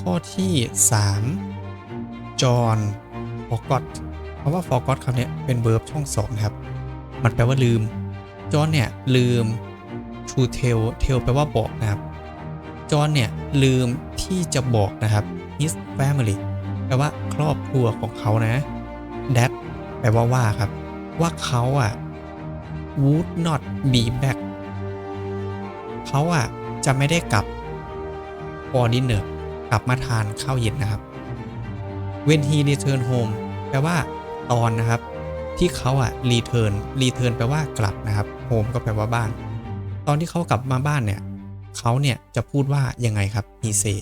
ข้อที่3จอห์น forgot เพราะว่า forgot คำเนี้ยเป็น verb ช่องสองนะครับ มันแปลว่าลืมจอห์นเนี่ย ลืม to tell tell แปลว่าบอกนะครับจอห์นเนี่ย ลืมที่จะบอกนะครับ his family แปลว่าครอบครัวของเขานะ that แปลว่าว่าครับ ว่าเขาอะ would not be back เขาอะ จะไม่ได้กลับ for dinner กลับมาทานข้าวเย็นนะครับ when he return home แปลว่าตอนนะครับ ที่เขาอะ return return แปลว่ากลับนะครับ home ก็แปลว่าบ้าน ตอนที่เขากลับมาบ้านเนี่ยเขาเนี่ยจะพูดว่ายังไงครับ he say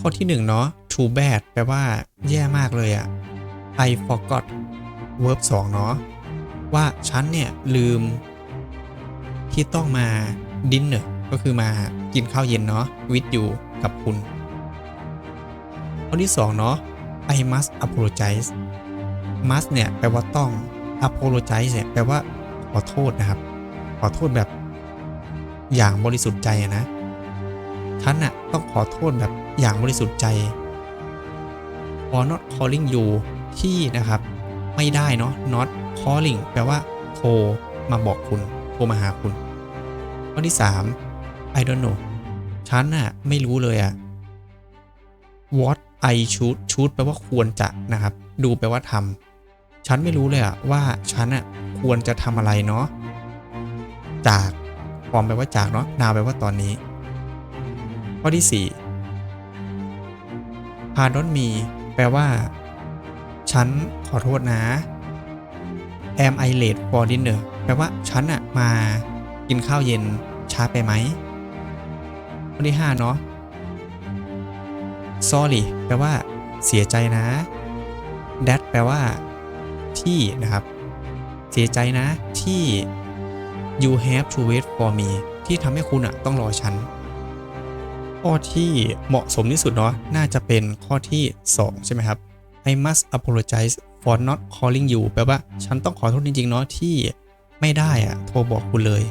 ข้อที่หนึ่งเนาะ too bad แปลว่าแย่มากเลยอะ I forgot verb 2เนาะว่าฉันเนี่ยลืมที่ต้องมา dinner ก็คือมากินข้าวเย็นเนาะ with you กับคุณ ข้อที่ 2 เนาะ I must apologize must เนี่ย แปลว่าต้อง apologize เนี่ย แปลว่าขอโทษนะครับ ขอโทษแบบอย่างบริสุทธิ์ใจอะนะฉันน่ะต้องขอโทษแบบอย่างบริสุทธิ์ใจ for not calling you ที่นะครับ ไม่ได้เนาะ not calling แปลว่าโทรมาบอกคุณ โทรมาหาคุณ ข้อที่ 3 I don't know ฉันน่ะไม่รู้เลยอะ what I should should แปลว่าควรจะนะครับ ดูแปลว่าทำฉันไม่รู้เลยอะว่าฉันอะควรจะทำอะไรเนาะจากฟอมแปลว่าจากเนาะนาวแปลว่าตอนนี้ ข้อที่ 4 pardon me แปลว่า ฉันขอโทษนะ am I late for dinner แปลว่าฉันอะมากินข้าวเย็นช้าไปไหมข้อที่ 5 เนาะ sorry แปลว่า เสียใจนะ that แปลว่า ที่นะครับ เสียใจนะที่ you have to wait for me ที่ทำให้คุณอะต้องรอฉัน ข้อที่เหมาะสมที่สุดเนาะน่าจะเป็นข้อที่ 2 ใช่ไหมครับ I must apologize for not calling you แปลว่าฉันต้องขอโทษจริงๆเนาะที่ไม่ได้อะโทรบอกคุณเลย